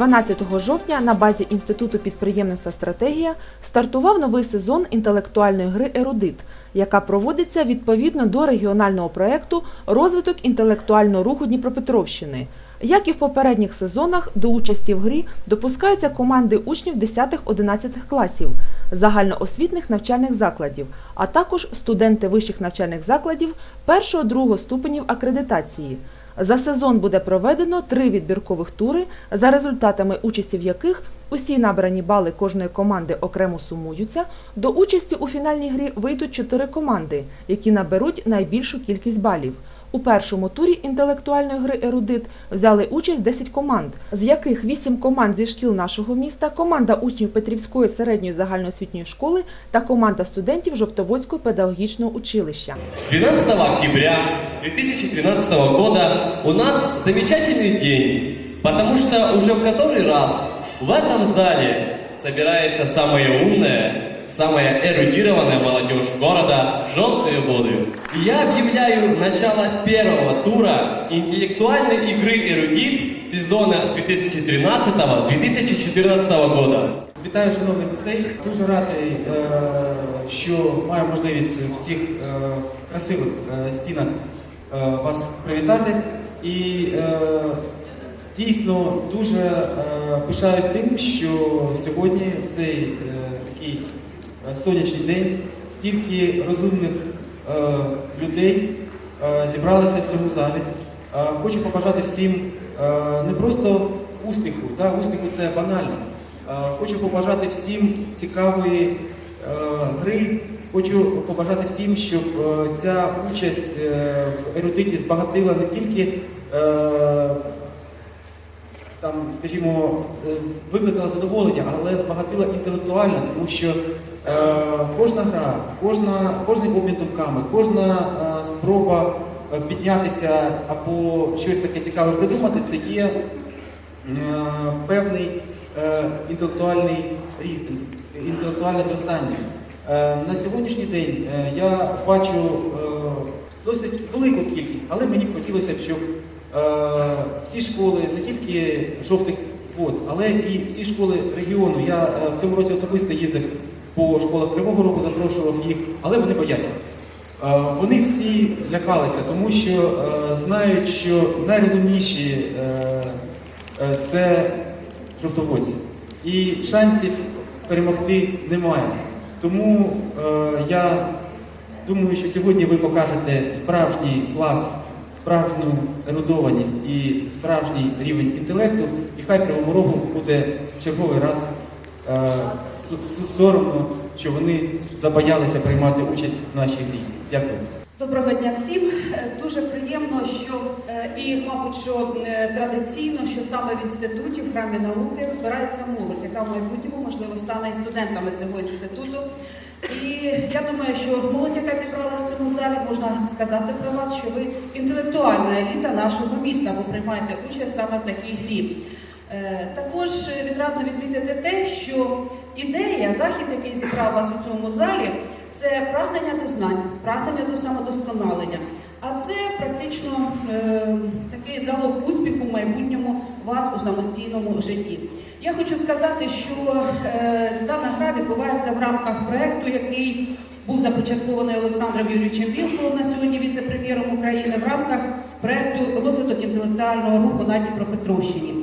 12 жовтня на базі Інституту підприємництва стратегія стартував новий сезон інтелектуальної гри Ерудит, яка проводиться відповідно до регіонального проєкту Розвиток інтелектуального руху Дніпропетровщини. Як і в попередніх сезонах, до участі в грі допускаються команди учнів 10-11 класів загальноосвітних навчальних закладів, а також студенти вищих навчальних закладів першого-другого ступенів акредитації. За сезон буде проведено три відбіркових тури, за результатами участі в яких усі набрані бали кожної команди окремо сумуються. До участі у фінальній грі вийдуть чотири команди, які наберуть найбільшу кількість балів. У першому турі інтелектуальної гри Ерудит взяли участь 10 команд, з яких 8 команд зі шкіл нашого міста, команда учнів Петрівської середньої загальноосвітньої школи та команда студентів Жовтоводського педагогічного училища. 12 октября 2013 года у нас замечательный день, потому что уже в который раз в этом зале собирается самая умная, самая эрудированная молодежь города «Желтые воды». И я объявляю начало первого тура интеллектуальной игры «Эрудит» сезона 2013-2014 года. Вітаю, шановних гостей. Дуже радий, е, що маю можливість в цих е, красивих е, стінах е, вас привітати. І е, дійсно дуже е, пишаюсь тим, що сьогодні, в цей е, такий е, сонячний день, стільки розумних е, людей е, зібралися в цьому залі. Е, Хочу побажати всім е, не просто успіху, да, успіху це банально. Е, Хочу побажати всім цікавої е, гри. Хочу побажати всім, щоб е, ця участь е, в ерудиті збагатила не тільки е, там, скажімо, е, викликала задоволення, але збагатила інтелектуально, тому що е, кожна гра, кожна, кожний обмін думками, кожна е, спроба е, піднятися або щось таке цікаве придумати, це є е, певний е, інтелектуальний ріст, інтелектуальне зростання. Е, на сьогоднішній день е, я бачу е, досить велику кількість, але мені б хотілося б, щоб е, всі школи, не тільки жовтих вод, але і всі школи регіону. Я е, в цьому році особисто їздив по школах Кривого Рогу, запрошував їх, але вони бояться. Е, Вони всі злякалися, тому що е, знають, що найрозумніші е, це жовтоводці. І шансів перемогти немає. Тому я думаю, що сьогодні ви покажете справжній клас, справжню ерудованість і справжній рівень інтелекту, і хай Кривому Рогу буде черговий раз соромно, що вони забоялися приймати участь в нашій грі. Дякую. Доброго дня всім. Е, Дуже приємно, що е, і, мабуть, що е, традиційно, що саме в інституті, в храмі науки збирається молодь, яка в майбутньому, можливо, стане і студентами цього інституту. І я думаю, що молодь, яка зібралася в цьому залі, можна сказати про вас, що ви інтелектуальна еліта нашого міста, бо приймаєте участь саме в такій грі. Також відрадно відмітити те, що ідея, захід, який зібрав вас у цьому залі, це прагнення до знань, прагнення до самодосконалення. А це практично е, такий залог успіху в майбутньому вас у самостійному житті. Я хочу сказати, що е, дана гра відбувається в рамках проєкту, який був започаткований Олександром Юрійовичем Вілколом на сьогодні віце-прем'єром України в рамках проєкту розвиток інтелектуального руху на Дніпропетровщині.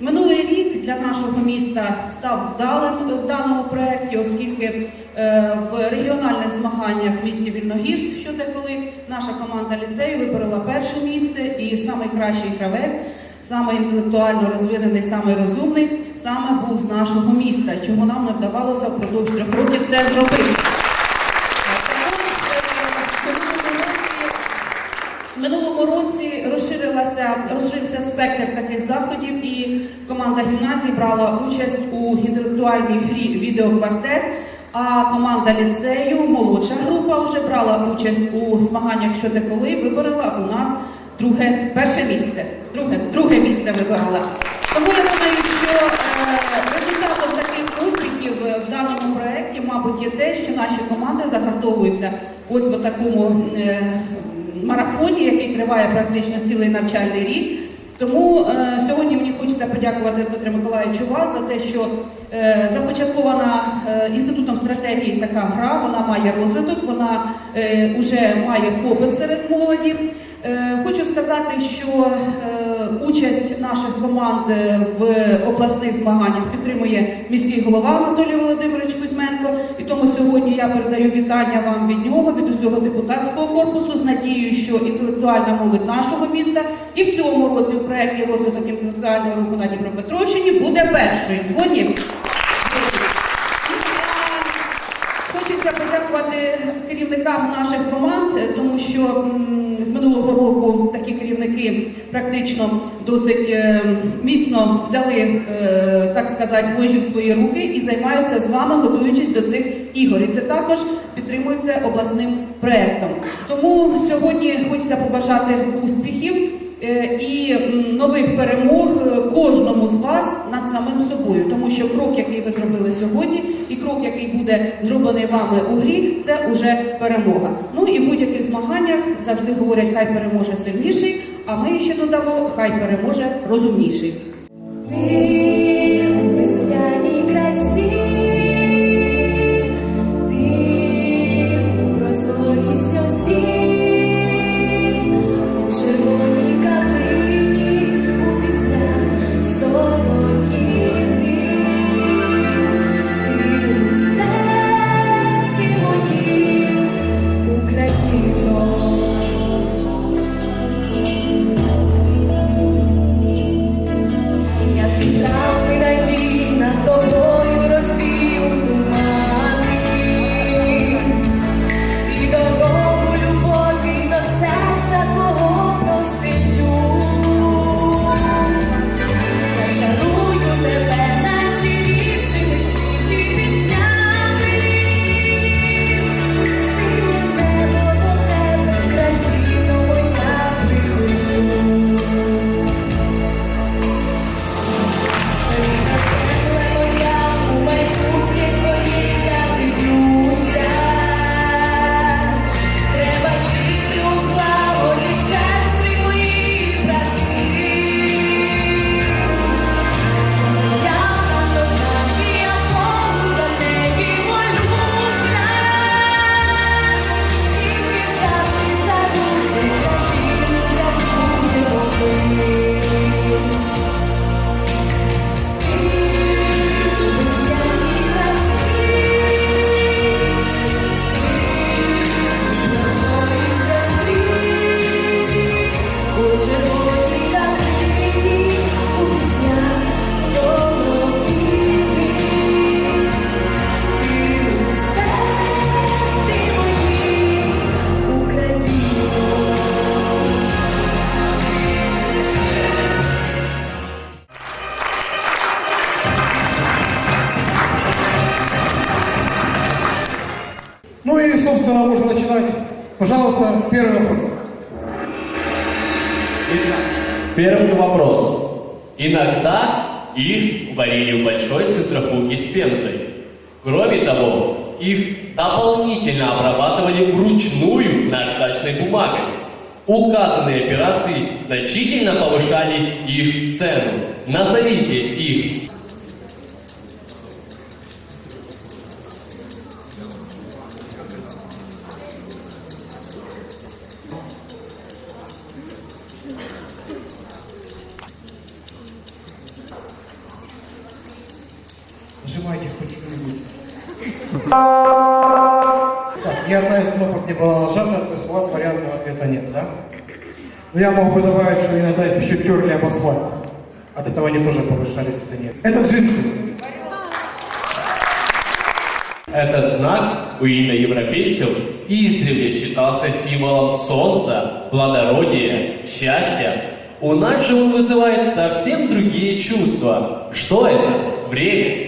Минулий рік для нашого міста став вдалим в даному проєкті, оскільки е, в регіональних змаганнях в місті Вільногірськ, що коли наша команда ліцею виборола перше місце і найкращий гравець, саме інтелектуально розвинений, саме розумний, саме був з нашого міста, чого нам не вдавалося впродовж трьох років це зробити. В минулому році розширилася, розширився спектр таких заходів, і команда гімназії брала участь у інтелектуальній грі відеоквартет, а команда ліцею, молодша група, вже брала участь у змаганнях що де коли, виборола у нас друге, перше місце. Друге, друге місце виборола. Тому я думаю, що е, результатом таких успіхів в даному проєкті, мабуть, є те, що наші команди загартовуються ось в такому е, марафоні, який триває практично цілий навчальний рік. Тому е, сьогодні мені хочеться подякувати Дмитру Миколаївичу вас за те, що е, започаткована е, інститутом стратегії така гра, вона має розвиток, вона е, вже має попит серед молоді. Е, Хочу сказати, що е, участь наших команд е, в обласних змаганнях підтримує міський голова Анатолій Володимирович тому сьогодні я передаю вітання вам від нього, від усього депутатського корпусу з надією, що інтелектуальна молодь нашого міста і в цьому році в проєкті розвиток інтелектуального руху на Дніпропетровщині буде першою. Згодні? Хочеться подякувати керівникам наших команд, тому що з минулого року такі керівники практично досить е, міцно взяли, е, так сказати, ложі в свої руки і займаються з вами, готуючись до цих ігор. І це також підтримується обласним проектом. Тому сьогодні хочеться побажати успіхів. Е, і нових перемог кожному з вас над самим собою, тому що крок, який ви зробили сьогодні, і крок, який буде зроблений вами у грі, це уже перемога. Ну і будь-яких змаганнях завжди говорять, хай переможе сильніший, а ми ще додамо, хай переможе розумніший. Красі, первый вопрос. Иногда их варили в большой центрофуге с пемзой. Кроме того, их дополнительно обрабатывали вручную наждачной бумагой. Указанные операции значительно повышали их цену. Назовите их. Так, ни одна из кнопок не была нажата, то есть у вас вариантного ответа нет, да? Но я мог бы добавить, что иногда их еще терли об асфальт. От этого они тоже повышались в цене. Это джинсы. Этот знак у индоевропейцев издревле считался символом солнца, плодородия, счастья. У нас же он вызывает совсем другие чувства. Что это? Время.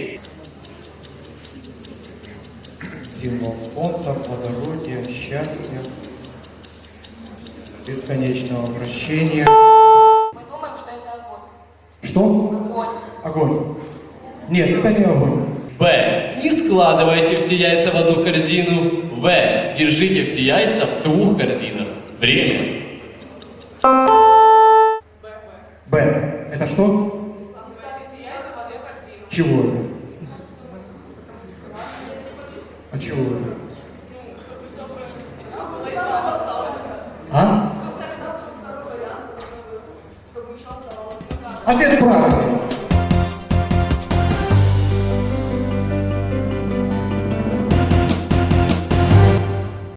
Символ солнца, плодородия, счастья, бесконечного вращения. Мы думаем, что это огонь. Что? Огонь. Огонь. Нет, это не огонь. Б. Не складывайте все яйца в одну корзину. В. Держите все яйца в двух корзинах. Время. Б. что? Чего это? А чего это? А? Ответ правильный.